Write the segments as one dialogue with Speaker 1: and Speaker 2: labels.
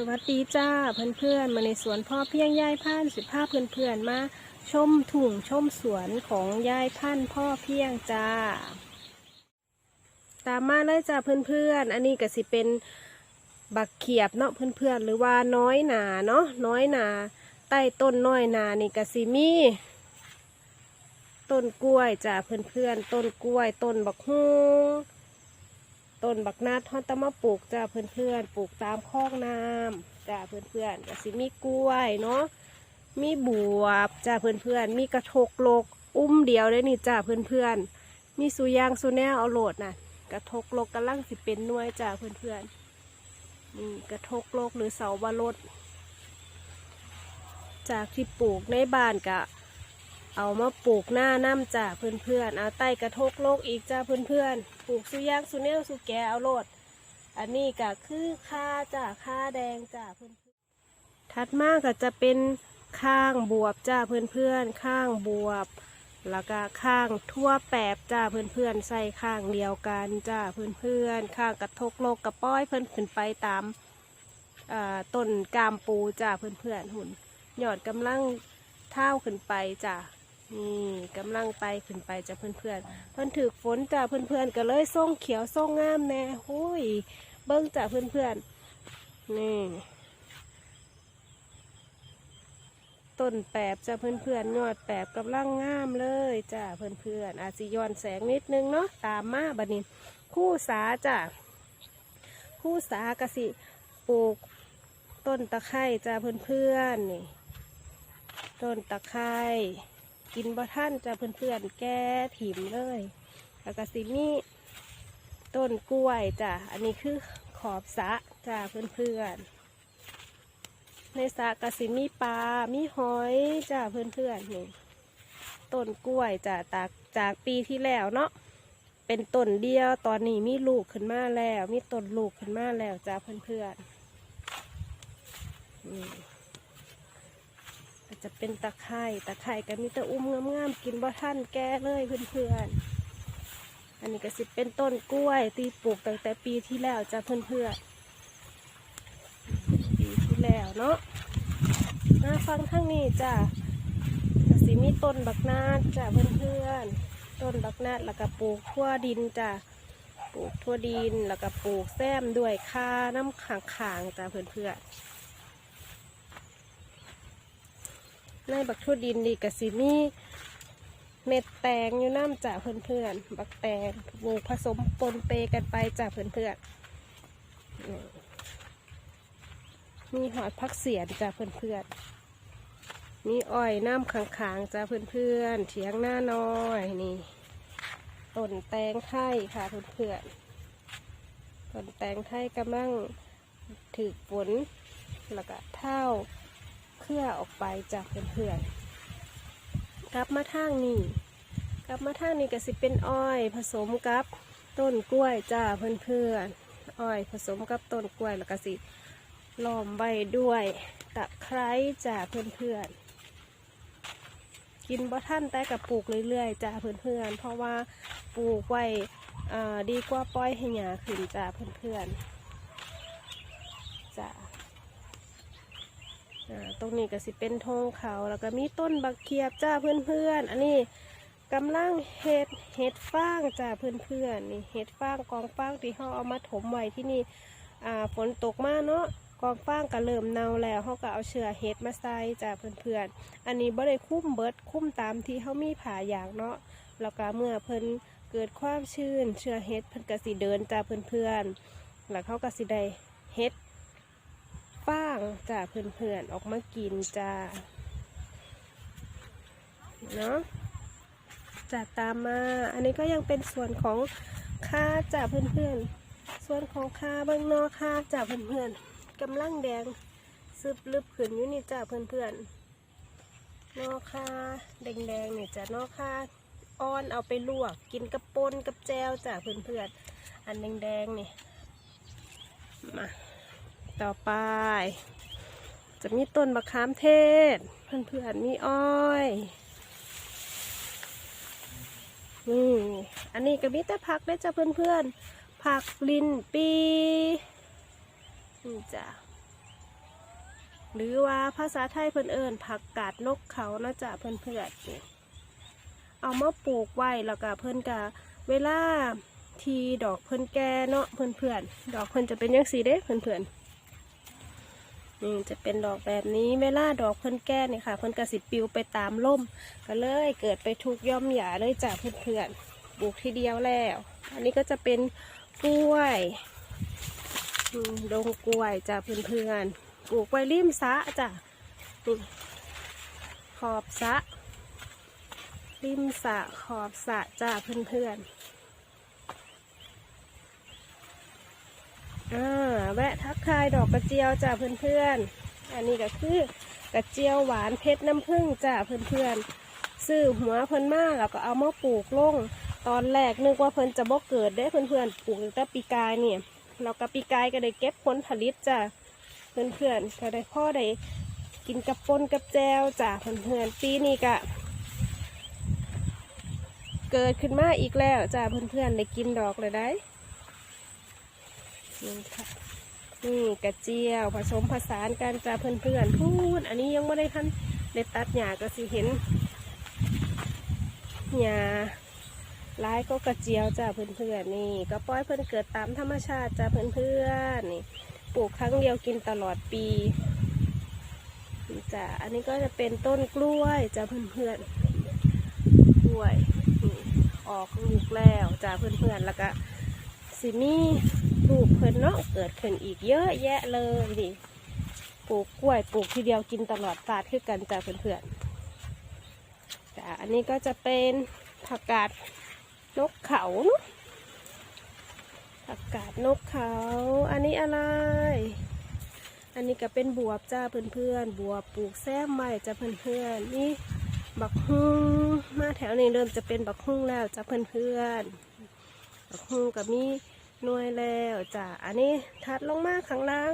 Speaker 1: สวัสดีจ้าเพื่อนๆมาในสวนพ่อเพียงยายพันสิภาพเพื่อนๆมาชมถุงชมสวนของยายพันพ่อเพียงจ้า ตามมาเลยจ้าเพื่อนๆ อันนี้ก็สิเป็นบักเขียบเนาะเพื่อนๆ หรือว่าน้อยหนาเนาะน้อยหนาใต้ต้นน้อยหนานี่ก็สิมีต้นกล้วยจ้าเพื่อนๆ ต้นกล้วยต้นบักฮุ้ ต้นบักนาดทอนตะมาปลูกจ้าเพื่อนๆปลูกตามคอกน้ำจ้าเพื่อนๆก็สิมีกล้วยเนาะมีบวบจ้าเพื่อนๆมีกระทกโลก อุ้มเดียวเลยนี่จ้าเพื่อนๆมีสุยางสุแนวเอาโหลดน่ะกระทกโลกกำลังสิเป็นหน่วยจ้าเพื่อนๆนี่กระทกโลกหรือเสาบารดจากที่ปลูกในบ้านกะ เอามาปลูกหน้าน้ำจ้าเพื่อนๆเอาใต้กระทกโลกอีกจ้าเพื่อนๆปลูกสุยางสุเนลสุแกเอาโลด อันนี้ก็คือค่าจ้าค่าแดงจ้าเพื่อนๆถัดมาก็จะเป็นข้างบวบจ้าเพื่อนๆข้างบวบ แล้วก็ข้างทั่วแปบจ้าเพื่อนๆใส่ข้างเดียวกันจ้าเพื่อนๆข้างกระทกโลกกระป้อยเพื่อนขึ้นไปตามต้นกามปูจ้าเพื่อนๆหุ่นหยอดกำลังเท้าขึ้นไปจ้า นี่กำลังไปขึ้นไปจ้ะเพื่อนเพื่อนเพื่อนถือฝนจ้ะเพื่อนเพื่อนก็เลยส่งเขียวส่งงามแน่หุยเบิ้งจ้ะเพื่อนเพื่อนนี่ต้นแปบจ้ะเพื่อนเพื่อนยอดแปบกำลังงามเลยจ้ะเพื่อนเพื่อนอาจจะย้อนแสงนิดนึงเนาะตามมาบันี้คู่สาจ้ะคู่สากะสิปลูกต้นตะไคร้จ้ะเพื่อนเพื่อนๆนี่ต้นตะไคร้ กินบ่ท่านจะเพื่อนๆแก้ถิ่มเลย แล้วก็สิมีต้นกล้วยจ้ะ อันนี้คือขอบสะจ้ะเพื่อนๆ ในสะก็สิมีปลา มีหอยจ้ะเพื่อนๆนี่ต้นกล้วยจ้ะจากจากปีที่แล้วเนาะ เป็นต้นเดียวตอนนี้มีลูกขึ้นมาแล้ว มีต้นลูกขึ้นมาแล้วจ้ะเพื่อนๆนี่ ก็จะเป็นตะไคร่ตะไคร่ก็มีแต่อุ้มงามๆกินบ่ท่านแก่เลยเพื่อนๆ อันนี้ก็สิเป็นต้นกล้วยตีปลูกตั้งแต่ปีที่แล้วจ้ะเพื่อนๆ ปีที่แล้วเนาะมาฟังข้างนี้จ้ะก็สิมีต้นบักนาดจ้ะเพื่อนๆ ต้นบักนาดแล้วก็ปลูกทั่วดินจ้ะปลูกทั่วดินแล้วก็ปลูกแซมด้วยค่าน้ำขางๆจ้ะเพื่อนๆ ในบักทั่วดินดีกับสิมีเม็ดแตงอยู่น้ำจากเพื่อนๆ บักแตงปลูกผสมปนเปกันไปจากเพื่อนๆ มีหอดพักเสียนจากเพื่อนๆ มีอ้อยน้ำขางๆจากเพื่อนๆ เถียงหน้าน้อยนี่ต้นแตงไทยค่ะเพื่อนๆ ต้นแตงไทยกำลังถือฝนแล้วก็เท่า เคลื่อออกไปจากเพื่อนๆกลับมาทางนี้กลับมาทางนี้ก็สิเป็นอ้อย ผสมกับต้นกล้วยจ้าเพื่อนๆอ้อยผสมกับต้นกล้วยแล้วก็สิล้อมใบด้วยตะไคร้จ้าเพื่อนๆกินบ่ท่านแต่กับปลูกเรื่อยๆจ้าเพื่อนๆ เพราะว่าปลูกไว้อ่าดีกว่าปล่อยให้หญ้าขึ้นจ้าเพื่อนๆจ้าอ่า ตรงนี้ก็สิเป็นธงเขาแล้วก็มีต้นบักเขียบจ้าเพื่อนๆ อันนี้กำลังเห็ดเห็ดฟางจ้าเพื่อนๆนี่เห็ดฟางกองฟางที่เขาเอามาถมไว้ที่นี่ฝนตกมากเนาะกองฟางก็เริ่มเน่าแล้วเขาก็เอาเชือเห็ดมาใส่จ้าเพื่อนๆ อันนี้บ่ได้คุ้มเบิดคุ้มตามที่เขามีผ่าอย่างเนาะแล้วก็เมื่อเพิ่นเกิดความชื้นเชือเห็ดเพิ่นก็สิเดินจ้าเพื่อนๆแล้วเขาก็สิได้เห็ด ฟางจ้าเพื่อนๆออกมากินจ้าเนาะจัดตามมา อันนี้ก็ยังเป็นส่วนของค่าจ้าเพื่อนๆ ส่วนของค่าเบื้องนอกค่าจ้าเพื่อนๆกำลังแดงซึบลึบขึ้นอยู่นี่จ้าเพื่อนๆนอกค่าแดงๆเนี่ยจ้านอกค่าอ้อนเอาไปลวกกินกับปนกับแจวจ้าเพื่อนๆอันแดงๆนี่มา ต่อไป จะมีต้นมะขามเทศ เพื่อนๆมีอ้อยนี่อันนี้ก็มีแต่ผักได้จ้ะเพื่อนๆ ผักลินปีนี่จ้ะหรือว่าภาษาไทยเพิ่อนเอิญผักกาดนกเขาเนาะจ้ะเพื่อนเพื่อนเอามาปลูกไว้แล้วก็เพิ่อนกะเวลาทีดอกเพิ่อนแก่เนาะเพื่อนเพื่อนดอกเพิ่อนจะเป็นยังสีเด้เพื่อนเพื่อน นี่จะเป็นดอกแบบนี้เวลาดอกเพิ่นแก่เนี่ยค่ะ เพิ่นกระสิปลิวไปตามลมก็เลยเกิดไปทุกย่อมหยาเลยจ้ะเพื่อนเพื่อนๆปลูกทีเดียวแล้ว อันนี้ก็จะเป็นกล้วยดงกล้วยจ้ะเพื่อนๆปลูกไว้ริมสะจ้ะขอบสะริมสะขอบสะจ้ะเพื่อนๆ อ่าแวะทักทายดอกกระเจียวจ้ะเพื่อนๆ อันนี้ก็คือกระเจียวหวานเพชรน้ำผึ้งจ้ะเพื่อนๆ ซื้อหัวเพิ่นมาแล้วก็เอามาปลูกลง ตอนแรกนึกว่าเพิ่นจะบ่เกิดได้เพื่อนๆ ปลูกตั้งแต่ปีกายเนี่ยเราก็ปีกายก็ได้เก็บผลผลิตจ้ะเพื่อนๆก็ได้พ่อได้กินกับปนกับแจวจ้ะเพื่อนๆ ปีนี้ก็เกิดขึ้นมาอีกแล้วจ้ะเพื่อนๆ ได้กินดอกเลยได้ นี่ค่ะ นี่กระเจียวผสมผสานกันจ้ะเพื่อนๆพูด อันนี้ยังไม่ได้ทันได้ตัดหญ้าก็สิเห็นหญ้าร้ายก็กระเจียวจ้ะเพื่อนๆนี่ ก็ปล่อยเพื่อนเกิดตามธรรมชาติจ้ะเพื่อนๆนี่ปลูกครั้งเดียวกินตลอดปีจ้ะอันนี้ก็จะเป็นต้นกล้วยจ้ะเพื่อนๆกล้วยออกลูกแล้วจ้ะเพื่อนๆแล้วก็ สิมีลูกเพิ่นเนาะเกิดขึ้นอีกเยอะแยะเลยดิปลูกกล้วยปลูกทีเดียวกินตลอดกาดคือกันจ้ะเพื่อนๆจ้ะอันนี้ก็จะเป็นผักกาดนกเขาเนาะผักกาดนกเขา อันนี้อะไร อันนี้ก็เป็นบวบจ้าเพื่อนๆ บวบปลูกแซมใหม่จ้าเพื่อนๆ นี่บักฮุ้งมาแถวนี้เริ่มจะเป็นบักฮุ้งแล้วจ้าเพื่อนๆ บักฮุ้งกับมีหน่วยแล้วจ้าอันนี้ทัดลงมาข้างล่าง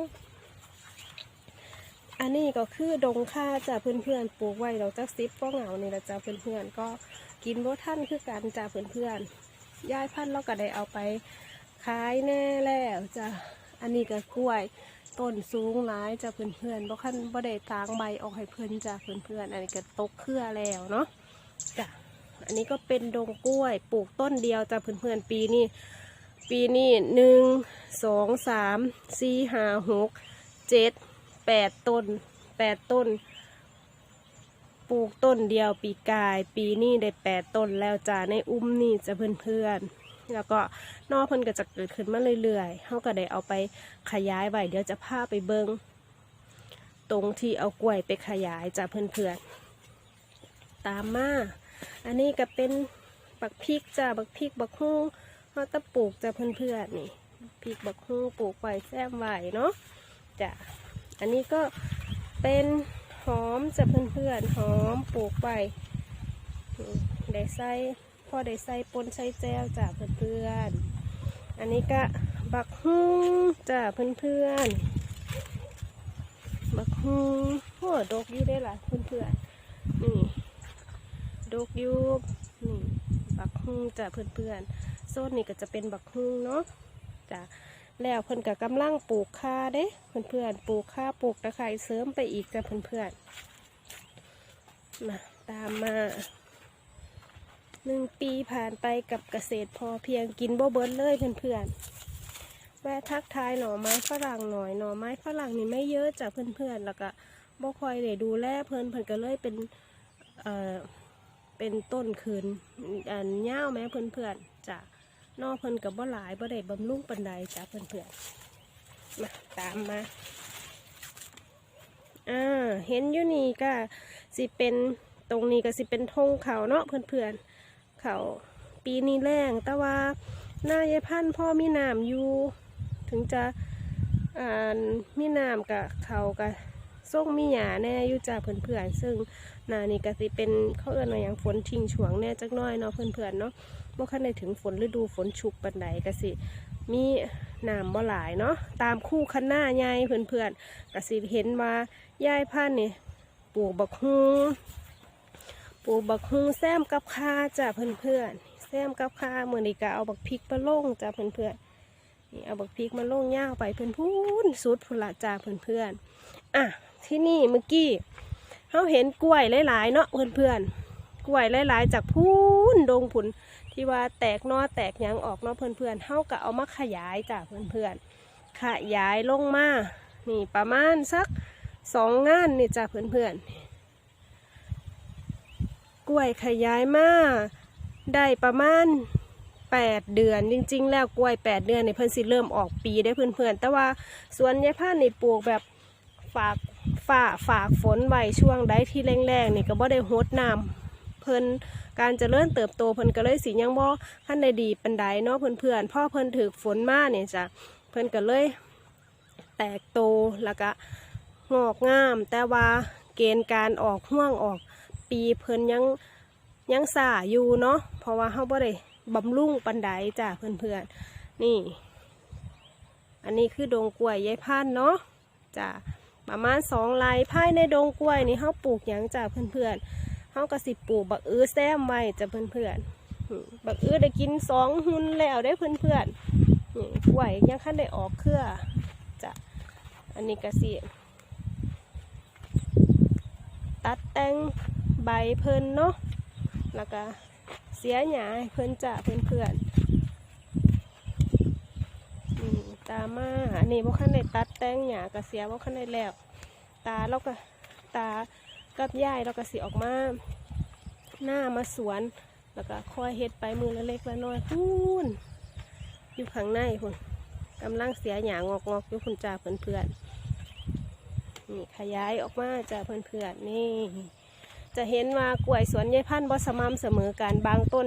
Speaker 1: อันนี้ก็คือดงค่าจ้าเพื่อนๆปลูกไว้ดอกจักซิปก็เหงานี่ละจ้าเพื่อนๆก็กินบ่ท่านคือกันจ้าเพื่อนๆยายพันเราก็ได้เอาไปขายแน่แล้วจ้ะอันนี้ก็กล้วยต้นสูงหลายจ้ะเพื่อนๆบ่คันบ่ได้ตางใบออกให้เพื่อนจ้ะเพื่อนๆอันนี้ก็ตกเครือแล้วเนาะจ้ะ อันนี้ก็เป็นดงกล้วยปลูกต้นเดียวจ้ะเพื่อนๆปีนี้ปีนี้หนึ่งสองสามสี่ห้าหกเจ็ดแปดต้นแปดต้น ปลูกต้นเดียวปีกาย ปีนี้ได้แปดต้นแล้วจ้ะในอุ้มนี่จะเพื่อนๆแล้วก็นอกเพิ่นก็จะเกิดขึ้นมาเรื่อยๆเขาก็ได้เอาไปขยายไว้เดี๋ยวจะพาไปเบิงตรงที่เอากล้วยไปขยายจ้ะเพื่อนๆตามมา อันนี้ก็เป็นบักพริกจ้ะบักพริกบักฮุ้เขาตะปลูกจ้ะเพื่อนๆนี่พริกบักฮุ้ปลูกไว้แซมไว้เนาะจ้ะอันนี้ก็เป็นหอมจ้ะเพื่อนๆหอมปลูกไว้ได้ใส่พอได้ใส่ปนใส่แจวจ้ะเพื่อนๆอันนี้ก็บักฮุ้จ้ะเพื่อนๆบักฮุ้โอ้ดกอยู่ได้ล่ะเพื่อนๆนี่ ดกยู่นี่บักฮุ้งจ้ะเพื่อนๆโซนนี้ก็จะเป็นบักฮุ้งเนาะจ้ะแล้วเพิ่อนก็กำลังปลูกข่าเด้เพื่อนๆปลูกข่าปลูกตะไคร้เสริมไปอีกจ้ะเพื่อนๆมาตามมาหนึ่งปีผ่านไปกับเกษตรพอเพียงกินบ่เบิดเลยเพื่อนๆแวะทักทายหน่อไม้ฝรั่งหน่อยหน่อไม้ฝรั่งนี่ไม่เยอะจ้ะเพื่อนๆแล้วก็บ่คอยได้ดูแลเพิ่อนเพิ่อนก็เลยเป็นเอ่อ เป็นต้นคืนอันเง่าแม่เพื่อนๆจ้ะนอกเพิ่นกับบ่หลายบ่ได้บำรุงปันใดจ้ะเพื่อนๆมาตามมาอ่าเห็นอยู่นี่ก็สิเป็นตรงนี้ก็สิเป็นธงเขาเนาะเพื่อนๆเขาปีนี้แรงแต่ว่าหน้ายายพันพ่อมีน้ำอยู่ ถึงจะอ่ามีน้ำกับเขากับส่งมีหยาแน่อยู่จ้าเพื่อนๆซึ่ง นานี่ก็สิเป็นเขาเอื้อนว่าอย่างฝนทิ้งช่วงแน่จักน้อยเนาะเพื่อนๆเนาะเมื่อคันได้ถึงฝนฤดูฝนชุกปันใดก็สิมีน้ำบ่หลายเนาะตามคู่คันหน้าใหญ่เพื่อนๆก็สิเห็นว่าย่ายพันนี่ปลูกบักฮุ้งปลูกบักฮุงแซมกับคาจ้ะเพื่อนๆแซมกับคาเมื่อนี้ก็เอาบักพริกมาลงจ้ะเพื่อนๆนี่เอาบักพริกมาลงย่างไปเพื่อนพูนสุดพุละจ้ะเพื่อนๆอะที่นี่เมื่อกี้ เขาเห็นกล้วยหลายๆเนาะเพื่อนๆกล้วยหลายๆ จากพูนดงผุนที่ว่าแตกนอแตกยังออกเนาะเพื่อนๆเขาก็เอามาขยายจากเพื่อนๆขยายลงมานี่ประมาณสักสองงานนี่จ้ะเพื่อนๆกล้วยขยายมาได้ประมาณแปดเดือนจริง ๆ แล้วกล้วยแปดเดือนในเพิ่นสิเริ่มออกปีได้เพื่อนๆแต่ว่าสวนยายพานนี่ปลูกแบบฝาก ฝ่าฝากฝนไว้ช่วงใดที่แรงๆนี่ก็บ่ได้โหดน้ำเพิ่นการจเจริญเติบโตเพิ่นก็เลยสิยังบ่ทันได้ดีปานใดเนาะเพื่อนๆพอเพิ่นถึกฝนมาเนี่ยจ้ะเพิ่นก็เลยแตกโตแล้วก็งอกงาม แต่ว่าเกณฑ์การออกห่วงออกปีเพิ่นยังยังสาอยู่เนาะเพราะว่าเฮาบ่ได้บำรุงปันไดจ้ะเพื่อนๆนี่ อันนี้คือดงกล้วยยายพันเนาะจ้ะ ประมาณสองไร่ภายในดงกล้วยนี่เฮาปลูกหยังจ้ะเพื่อนๆเฮาก็สิปลูกบักอื้อแซมไว้จะเพื่อนๆอืมบักอื้อได้กินสองหุ่นแล้วได้เพื่อนๆนี่กล้วยยังคันได้ออกเครือจะอันนี้ก็สิตัดแต่งใบเพิ่นเนาะแล้วก็เสียหยาเพิ่นจ่าเพื่อนเพื่อ ตามาอันนี้บ่คันได้ตัดแต่งหยาก็เสียบ่คันได้แล้ว ตาเราก็ตากับยายเราก็สิออกมาหน้ามาสวน แล้วก็คอยเฮ็ดไปมือละเล็กละน้อยพูนอยู่ข้างในพุ่นกำลังเสียหยางอกงอกอยู่คุณจ่าเพื่อนๆนี่ขยายออกมาจ่าเพื่อนๆนี่ จะเห็นว่ากล้วยสวนยายพันธุ์บ่สม่ำเสมอกันบางต้น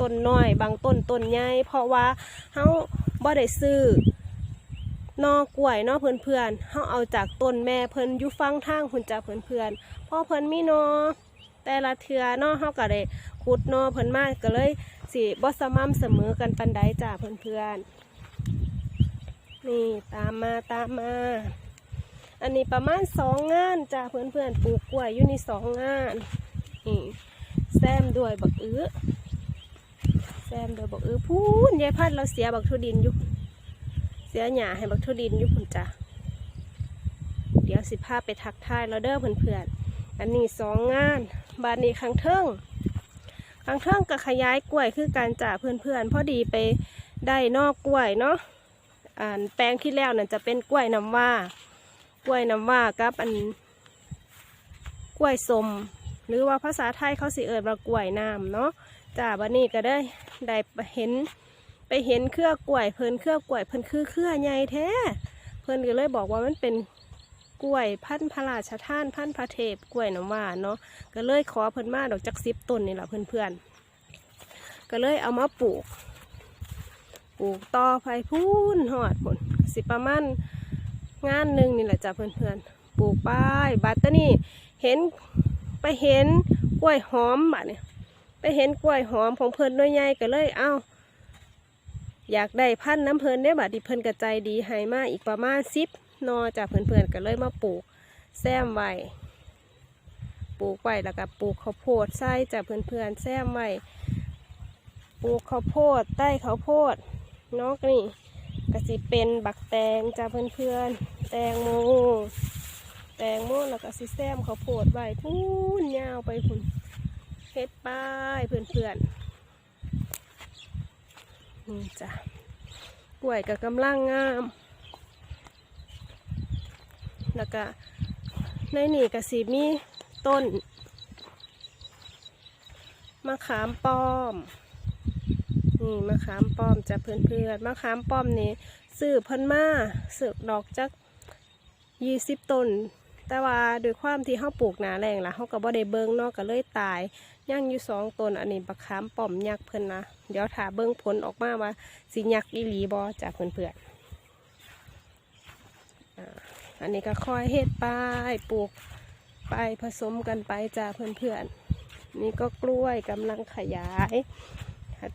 Speaker 1: ต้นน้อย บางต้นต้นใหญ่เพราะว่าเฮา บ่ได้ซื้อนอกล้วยเนอนเพื่อนเฮาเอาจากต้นแม่เพิ่นอยู่ฟังทางคุณจ่าเพื่อนๆพอเพิ่นมีนอแต่ละเทือนาะเฮาก็ได้ขุดนอเพิ่นมากก็เลยสิบ่สม่ำเสมอกันปานใดจ้าเพื่อนๆนี่ตามมาตามมา อันนี้ประมาณสองงานจ้าเพื่อนเพื่อนปลูกกล้วยอยู่ในสองงานนี่แซมด้วยบักอื้อ แซมด้วยบักเออพูนยายพัดเราเสียบักทุดินอยู่เสียหญ้าให้บักทุดินอยู่คุณจ้าเดี๋ยวสิพาไปทักทายเราเด้อเพื่อนเพื่อนๆอันนี้สองงาน บานนี้ข้งเทิงข้งเทิงกับขยายกล้วยคือการจ่าเพื่อนเพื่อนๆพอดีไปได้นอกกล้วยเนาะอ่าแปลงที่แล้วนั่นจะเป็นกล้วยน้ำว่ากล้วยน้ำว่ากับอันกล้วยสมหรือว่าภาษาไทยเขาสิเอิญว่ากล้วยน้ำเนาะ จ้าบันนี้ก็ได้ได้เห็นไปเห็นเครือกล้วยเพิ่นเครือกล้วยเพิ่นคือเครือใหญ่แท้เพิ่นก็เลยบอกว่ามันเป็นกล้วยพันธุ์พระราชทานพันธุ์พระเทพกล้วยน้ำว่าเนาะก็เลยขอเพิ่นมาดอกจักสิบต้นนี่แหละเพื่อนๆก็เลยเอามาปลูก ปลูกต่อไปพูนหอดผลสิประมาณงานหนึ่งนี่แหละจ้ะเพื่อนๆปลูกไปบัดตะนี่เห็นไปเห็นกล้วยหอมบัดเนี่ย ไปเห็นกล้วยหอมของเพิ่นด้วยใหญ่ก็เลยเอ้าอยากได้พันน้ำเพิ่นได้บัดดิเพิ่นกระใจดีให้มาอีกประมาณสิบนอจ้ะเพื่อนๆก็เลยมาปลูกแซมไว้ปลูกไว้แล้วก็ปลูกข้าวโพดใส่จ้ะเพื่อนๆแซมไว้ปลูกข้าวโพดใต้ข้าวโพดนอกนี่ก็สิเป็นบักแตงจ้าเพื่อนๆแตงโมแตงโมแล้วก็สิแซมข้าวโพดไว้พูนยาวไปพุ่น เฮ็ดป้ายเพื่อนๆนี่จ้ะกล้วยกับกำลังงาม แล้วก็ในนี่ก็สิมีต้นมะขามป้อม นี่มะขามป้อมจะเพื่อนๆมะขามป้อมนี่ซื้อเพิ่นมาสืบดอกจักยี่สิบต้น แต่ว่าด้วยความที่เขาปลูกหนาแรงล่ะเขาก็บ่ได้เบิ้งนอกก็เลยตาย ย่างอยู่สองต้นอันนี้มะขามป้อมยักษ์เพิ่นนะเดี๋ยวถ้าเบิ้งผลออกมาว่าสิยักษ์อีหลีบอจากเพื่อนๆอ่าอันนี้ก็คอยเฮ็ดไปปลูกไปผสมกันไปจ้าเพื่อนๆนี่ก็กล้วยกำลังขยาย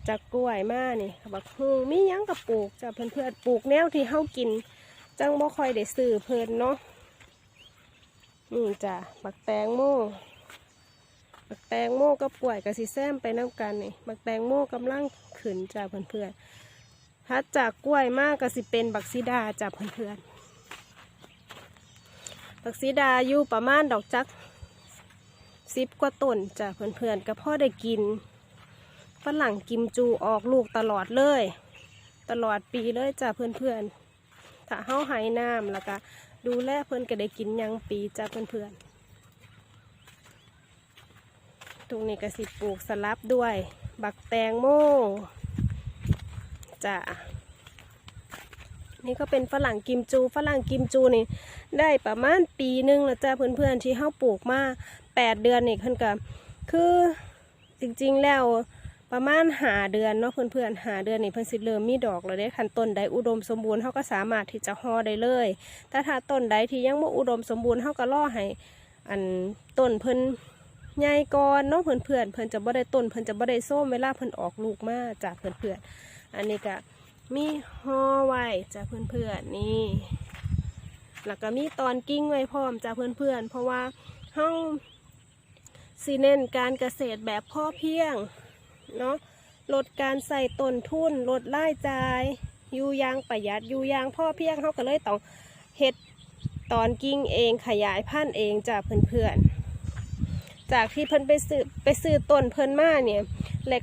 Speaker 1: จากกล้วยมานี่บักฮุงมียังกับปลูกจ้ะเพื่อนๆปลูกแนวที่เฮากิน จังบ่ค่อยได้ซื้อเพิ่นเนาะนี่จ้ะบักแตงโม บักแตงโมกับกล้วยกับสิแซมไปน้ำกันนี่บักแตงโมกำลังขึ้นจ้ะเพื่อนๆถัดจากกล้วยมากก็สิเป็นบักซิดาจ้ะเพื่อนๆผักซีดาอยู่ประมาณดอกจักสิบกว่าต้นจ้ะเพื่อนๆก็พ่อได้กินฝรั่งกิมจูออกลูกตลอดเลย ตลอดปีเลยจ้ะเพื่อนๆถ้าเฮาให้น้ำแล้วก็ดูแลเพื่อนก็ได้กินยังปีจ้ะเพื่อนๆ ตรงนี้ก็สิปลูกสลับด้วย บักแตงโมจ้ะนี่ก็เป็นฝรั่งกิมจูฝรั่งกิมจูนี่ ได้ประมาณปีหนึ่งแล้วจ้าเพื่อนๆที่เฮาปลูกมาแปดเดือนนี่เพิ่นก็คือจริงๆแล้วประมาณหาเดือนเนาะเพื่อนๆหาเดือนนี่เพิ่นสิเริ่มมีดอกแล้วเด้คันต้นใดอุดมสมบูรณ์เฮาก็สามารถที่จะห่อได้เลยแต่ถ้าต้นใดที่ยังบ่อุดมสมบูรณ์เฮาก็รอให้อันต้นเพิ่น ใหญ่ก่อนเนาะเพื่อนเพิ่อนจะบ่ได้ต้นเพิ่อนจะบ่ได้ส้มเวลาเพิ่อนออกลูกมาจากเพื่อนๆอันนี้ก็มีห่อไว้จ้ะเพื่อนๆนี่แล้วก็มีตอนกิ้งไว้พร้อมจ้ะเพื่อนๆเพราะว่าเฮาสิเน้นการเกษตรแบบพ่อเพียงเนาะลดการใส่ต้นทุนลดรายจ่ายอยู่ยางประหยัดอยู่ยางพ่อเพียงเฮาก็เลยต้องเฮ็ดตอนกิ้งเองขยายพันธุ์เองจ้ะเพื่อนๆ จากที่เพิ่นไปซื้อไปซื้อต้นเพิ่นมาเนี่ย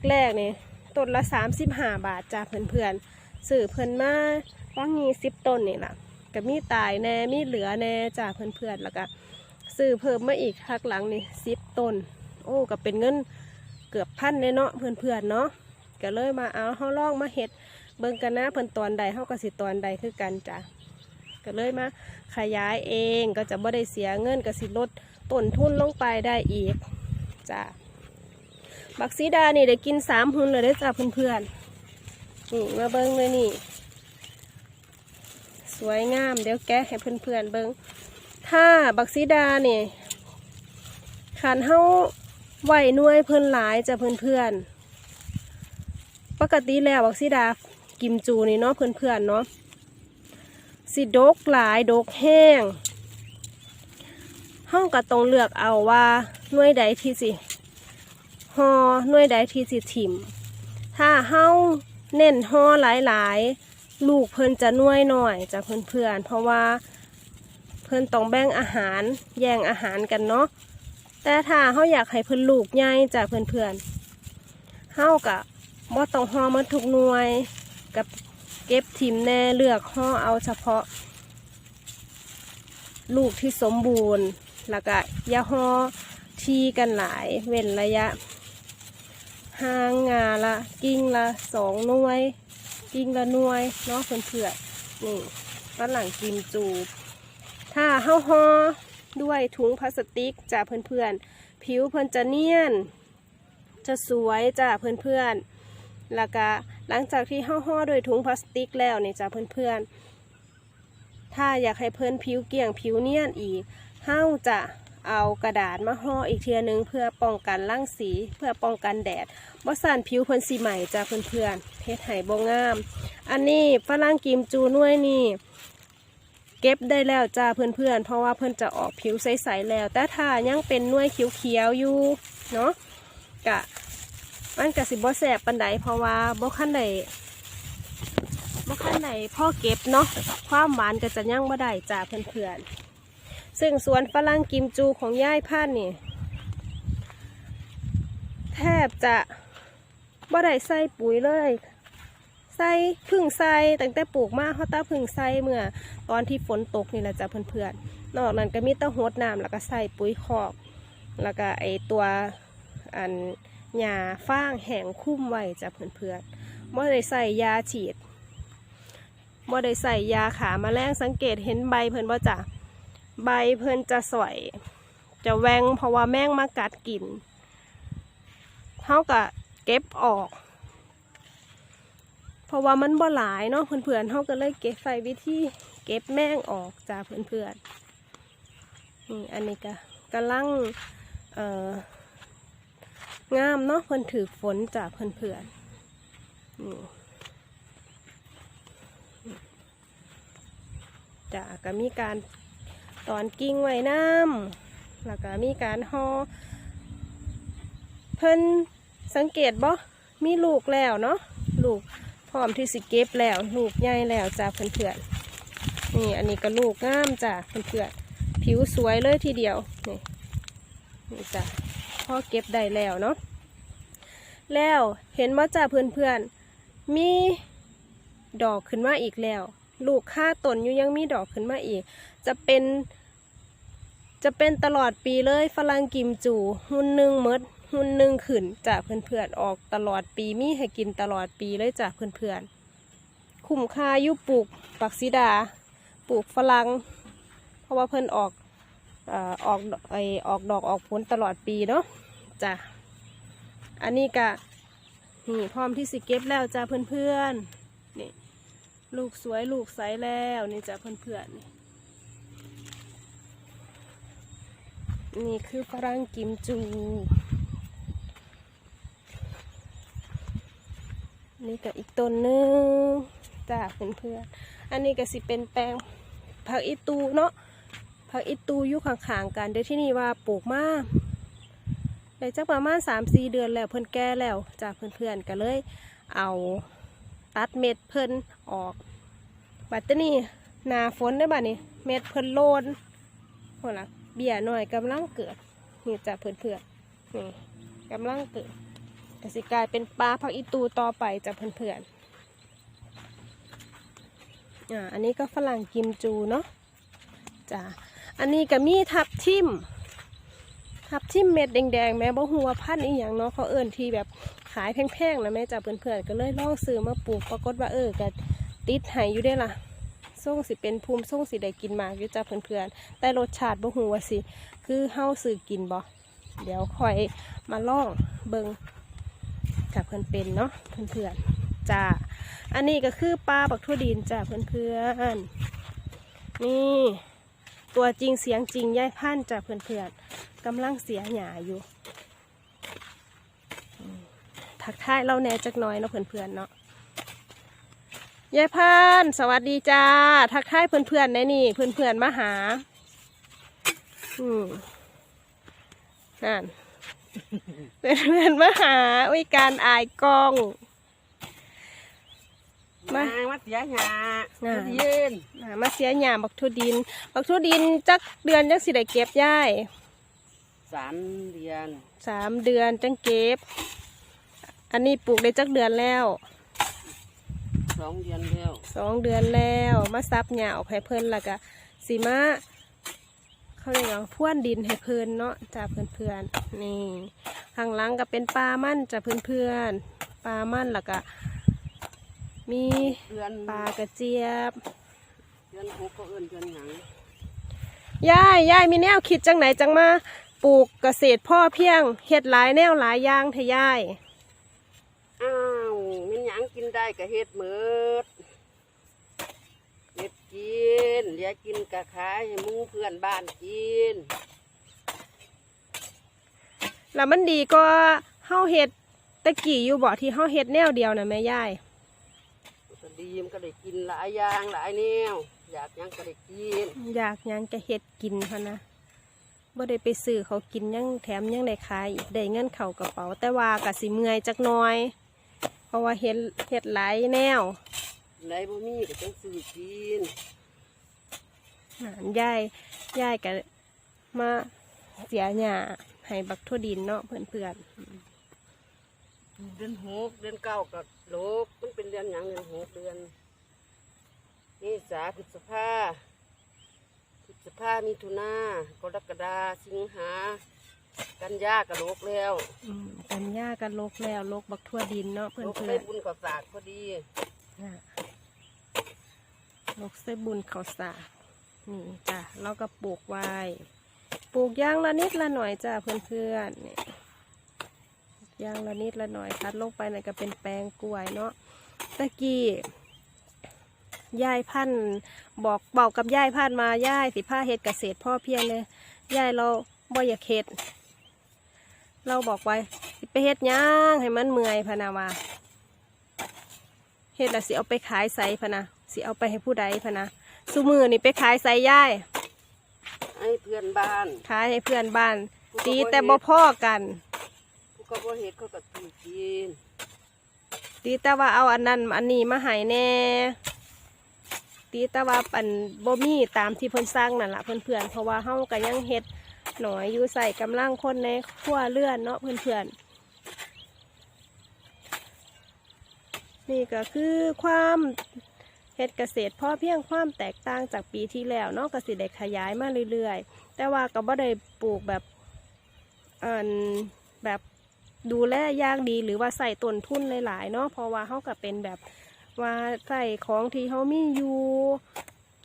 Speaker 1: แรกๆเนี่ยต้นละ35บาทจ้ะเพื่อนๆสื่อเพิ่นมาว่างงี้สิบต้นนี่ล่ะก็มีตายแน่มีเหลือแน่จากเพื่อนๆแล้วก็ซื้อเพิ่มมาอีกพักหลังนี่สิบต้น โอ้ก็เป็นเงินเกือบพันเลยเนาะเพื่อนๆเนาะก็เลยมาเอาเฮาลองมาเฮ็ดเบิ่งกันนะเพิ่นตอนใดเฮาก็สิตอนใดคือกันจ้ะก็เลยมาขยายเองก็จะบ่ได้เสียเงินก็สิลด ต้นทุนลงไปได้อีกจ้ะบักซีดานี่ได้กินสามหุ่นเลยได้จ้ะเพื่อนๆนี่มาเบิ้งเลยนี่ สวยงามเดี๋ยวแกะให้เพื่อนๆเบิ้งถ้าบักซีดานี่ขันเฮาไหวน่วยเพิ่นหลายจะเพื่อนๆปกติแล้วบักซีดากิมจูนี่เนาะเพื่อนๆเนาะสิดกหลายดกแห้ง เฮาก็ต้องเลือกเอาว่าหน่วยใดที่สิหอหน่วยใดที่สิถิ่ม ถ้าเฮาเน้นห่อหลายๆ ลูกเพิ่นจะน่วยหน่อยจากเพื่อนๆ เพราะว่าเพิ่นต้องแบ่งอาหารแย่งอาหารกันเนาะ แต่ถ้าเฮาอยากให้เพิ่นลูกใหญ่จากเพื่อนๆเฮากะบ่ต้องห่อหมาทุกหน่วย กับเก็บทิมแน่เลือกห่อเอาเฉพาะ ลูกที่สมบูรณ์ แล้วก็อย่าห่อทีกันหลาย เว้นระยะห่างงาละกิ่งละสองหน่วย กิ่งละหน่วยเนาะเพื่อนเพื่อนๆนี่ฝรั่งกิมจูถ้าเฮาห่อด้วยถุงพลาสติกจ้าเพื่อนเพื่อนๆ ผิวเพิ่นจะเนียน จะสวยจ้าเพื่อนเพื่อนๆ แล้วก็หลังจากที่เฮาห่อด้วยถุงพลาสติกแล้วเนี่ยจ้าเพื่อนเพื่อนๆ ถ้าอยากให้เพิ่อนผิวเกลี่ยงผิวเนียนอีก เฮาจะเอากระดาษมาห่ออีกเทียหนึงเพื่อป้องกันรังสีเพื่อป้องกันแดดบ่สานผิวเพิ่นสีใหม่จ้าเพื่อนๆเฮ็ดไห้บ่งาม อันนี้ฝรั่งกิมจูน่วยนี่เก็บได้แล้วจ้าเพื่อนๆ เพราะว่าเพิ่อนจะออกผิวใสๆแล้ว แต่ถ้ายังเป็นน่วยเขียวๆอยู่เนาะกะมันกะสิบ่แสบปานใดเพราะว่าบ่คันใดบ่คันใดพ่อเก็บเนาะความหวานก็จะยังบ่ได้จ้าเพื่อนๆ ซึ่งสวนฝรั่งกิมจูของย่ายพันธุ์นี่ แทบจะบ่ได้ใส่ปุ๋ยเลยใส่พึ่งใส่ตั้งแต่ปลูกมาเขาตาพึ่งใส่เมื่อ ตอนที่ฝนตกนี่แหละจ้ะเพื่อนๆนอกนั้นก็มีตะหดน้ำแล้วก็ใส่ปุ๋ยคอก แล้วก็ไอตัวอันหญ้าฟางแห้งคุ้มไว้จ้ะเพื่อนๆบ่ได้ใส่ยาฉีดบ่ได้ใส่ยาขาแมลงสังเกตเห็นใบเพิ่อนบ่จ้ะ ใบเพิ่นจะสวย จะแหวงเพราะว่าแมงมากัดกินเขาก็เก็บออก เพราะว่ามันบ่หลายเนาะเพื่อนๆเขาก็เลยเก็บใส่วิธีเก็บแมงออกจ้าเพื่อนๆนี่อันนี้ก็กำลังเอ่องามเนาะเพื่อนถือฝนจากเพื่อนๆนี่จ้าก็มีการ ตอนกิ้งไว้น้ำแล้วก็มีการห่อเพิ่นสังเกตบ่มีลูกแล้วเนาะลูกพร้อมที่สิเก็บแล้วลูกใหญ่แล้วจ้าเพื่อนๆนี่อันนี้ก็ลูกงามจ้าเพื่อนผิวสวยเลยทีเดียวนี่นี่จ้ะพ่อเก็บได้แล้วเนาะแล้วเห็นว่าจ้าเพื่อนๆมีดอกขึ้นมาอีกแล้ว ลูกค่าตนอยู่ยังมีดอกขึ้นมาอีก จะเป็น จะเป็นตลอดปีเลยฝรั่งกิมจูหุ่นหนึ่งมดหุ่นหนึ่งขึ้นจากเพื่อนๆออกตลอดปีมีให้กินตลอดปีเลยจากเพื่อนๆคุ้มค่ายุปลูกปักซิดา ปลูกฝรั่งเพราะว่าเพิ่นออกออออกไอออกดอกออกผลตลอดปีเนาะจ้ะอันนี้กะนี่พร้อมที่สิเก็บแล้วจ้าเพื่อนๆนี่ลูกสวยลูกใสแล้วนี่จ้าเพื่อนๆนี่ นี่คือฝรั่งกิมจู นี่ก็อีกต้นหนึงจ้าเพื่อนๆอันนี้ก็สิเป็นแปลงผักอีตูเนาะผักอีตูอยู่ข้างๆกันเดี๋ยวที่นี่ว่าปลูกมาได้จักประมาณ3 4เดือนแล้วเพิ่นแก่แล้วจ้าเพื่อนๆก็เลยเอาตัดเม็ดเพิ่นออก บัดเดี๋ยวนี้นาฝนได้บัดนี้ เม็ดเพิ่นโลนโหล่ะ เบี้ยหน่อยกำลังเกิดนี่จะเพื่อนๆนี่กำลังเกิดแต่สิกลายเป็นปลาผักอีตูต่อไปจะเพื่อนๆอ่าอันนี้ก็ฝรั่งกิมจูเนาะจ้ะอันนี้ก็มีทับทิมทับทิมเม็ดแดงๆแม่บ่หัวพันธุ์อีหยังเนาะเขาเอิ้นที่แบบขายแพงๆนะแม่จ้ะเพื่อนๆก็เลยลองซื้อมาปลูกปรากฏว่าเออก็ติดหายอยู่ได้ล่ะ ส่งสิเป็นภูมิส่งสิได้กินมากอยู่จ้าเพื่อนๆแต่รสชาติบ่ฮู้ว่าสิ คือเฮาซื้อกินบ่เดี๋ยวค่อยมาลองเบิงถ้าเพิ่อนเป็นเนาะเพื่อนๆจ้าอันนี้ก็คือปลาบักทั่วดินจ้าเพื่อนๆนี่ตัวจริงเสียงจริงย่ายพันจ้าเพื่อนๆกำลังเสียหยาอยู่ทักทายเราแน่จักหน้อยเนาะเพื่อนๆเนาะ ยายพันธุ์สวัสดีจ้า ทักทายเพื่อนๆในนี่ เพื่อนๆมาหา อืมนั่นเพื่อนๆมาหาอุ้ยการอายกล้อง มา
Speaker 2: มาวัดเสียหา
Speaker 1: อ่า
Speaker 2: ทุเย็น
Speaker 1: อ่ามาเสียหยามบักทุดิน บักทุดินจักเดือนจังสิได้เก็บย่าย
Speaker 2: สามเดือน
Speaker 1: สามเดือนจังเก็บ อันนี้ปลูกได้จักเดือนแล้ว
Speaker 2: สองเดือนแล้ว
Speaker 1: สองเดือนแล้วมาซับหญ้าออกให้เพิ่นแล้วก็สีมาเขาเรียกว่าพ่วนดินให้เพิ่นเนาะจ้าเพื่อนๆนี่ข้างหลังก็เป็นปลามั่นจ้าเพื่อนๆปลามั่นแล้วก็มี
Speaker 2: เดือน
Speaker 1: ปลากระเจี๊ยบ
Speaker 2: เดือนหกก็เอิ้นเดือนหยัง
Speaker 1: ยายยายมีแนวคิดจังไหนจังมาปลูกเกษตรพ่อเพียงเฮ็ดหลายแนวหลายอย่างเทยาย
Speaker 2: อ้าวมัน หยังกินได้ก็เฮ็ดหมืดเฮ็ดกินเหลือกินก็ขายให้หมู่เพื่อนบ้านกิน
Speaker 1: แล้วมันดีก็เฮาเฮ็ดตะกี้อยู่บ่ที่เฮาเฮ็ดแนวเดียวนะแม่ยาย
Speaker 2: ก็ดีมันก็ได้กินหลายอย่างหลายแนวอยากหยังก็ได้กิน
Speaker 1: อยากหยังจะเฮ็ดกินพะนะบ่ได้ไปซื้อเขากินยังแถมยังได้ขายอีกได้เงินเข้ากระเป๋าแต่ว่ากะสิเมื่อยจักหน่อยเพ ราะว่าเฮ็ดเฮ็ดหลายแนว
Speaker 2: ไหนบ่มีก็ต้องซื้อกิน
Speaker 1: อ่ายายยายก็มาเสียหญ้าให้บักทั่วดินเนาะเพื่อน
Speaker 2: เดือนหกเดือนเก้าก็โลกมันเป็นเดือนหยังเดือนหกเดือนนี่สาพฤษภาพฤษภามิถุนากรกฎาสิงหา กันยากระโลกแล้ว
Speaker 1: ๆอืมกันหญ้ากันลกแล้วลกบักทั่วดินเนาะเพื่อน
Speaker 2: โลก
Speaker 1: เพื่
Speaker 2: ได้
Speaker 1: อน
Speaker 2: บุญกับศาสตร์พอดี
Speaker 1: ลกเสบุญเขาวสากนี่จ้ะเราก็ปลูกไว้ปลูกอย่างละนิดละหน่อยจ้ะเพื่อนๆนี่อย่างละนิดละหน่อยคัดลงไปในนก็เป็นแปลงกล้วยเนาะตะกี้ยายพันธุ์บอกบอกกับยายพันธุ์มายายสิผ้าเฮ็ดเกษตรพ่อเพียงเลยยายเราบ่อยากเฮ็ด เราบอกไว้สิไปเฮ็ดหย่างให้มันเมื่อยพะนาว่าเฮ็ดแล้วสิเอาไปขายไสพะนะสิเอาไปให้ผู้ใดพะนะสุมือนี่ไปขายไสยาย
Speaker 2: ให้เพื่อนบ้าน
Speaker 1: ขายให้เพื่อนบ้าน ตีแต่บ่พ่อกัน
Speaker 2: ผู้ก็บ่เฮ็ดเขาก็ตีกิน
Speaker 1: ตีแต่ว่าเอาอันนั้นอันนี้มาให้แน่ตีแต่ว่าอันบ่มีตามที่เพิ่นสร้างนั่นล่ะเพื่อนๆเพราะว่าเฮาก็ยังเฮ็ด หน่อยอยู่ใส่กำลังคนในครัวเรือนเนาะเพื่อนๆ นี่ก็คือความเฮ็ดเกษตรพ่อเพียงความแตกต่างจากปีที่แล้วเนาะก็สิได้ขยายมาเรื่อยๆ แต่ว่าก็บ่ได้ปลูกแบบอ่นแบบดูแลยางดีหรือว่าใส่ต้นทุนหลายๆเนาะเพราะว่าเฮาก็เป็นแบบว่าใส่ของที่เฮามีอยู่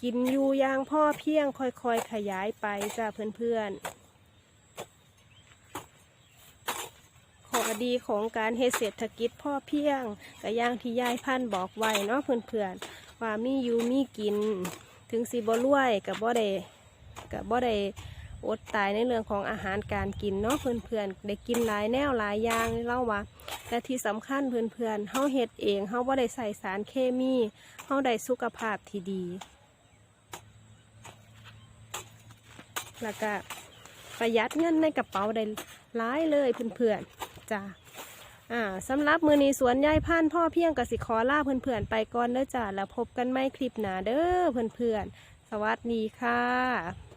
Speaker 1: กินอยู่ยางพ่อเพียงค่อยๆขยายไปจ้าเพื่อนๆข้อดีของการเฮ็ดเศรษฐกิจพ่อเพียงก็อย่างที่ยายพันธ์บอกไว้เนาะเพื่อนๆว่ามีอยู่มีกิน ถึงสิบ่รวยกับบ่ได้กับบ่ได้อดตายในเรื่องของอาหารการกินเนาะเพื่อนๆได้กินหลายแนวหลายอย่างเล่าว่าและที่สำคัญเพื่อนๆเฮาเฮ็ดเองเฮาบ่ได้ใส่สารเคมีเฮาได้สุขภาพที่ดี แล้วก็ประหยัดเงินในกระเป๋าได้หลายเลยเพื่อนๆจ้าอ่าสำหรับมือนี้สวนยายพันพ่อเพียงกสิขอลาเพื่อนๆไปก่อนเด้อจ้าแล้วพบกันไม่คลิปหนาเด้อเพื่อนๆสวัสดีค่ะ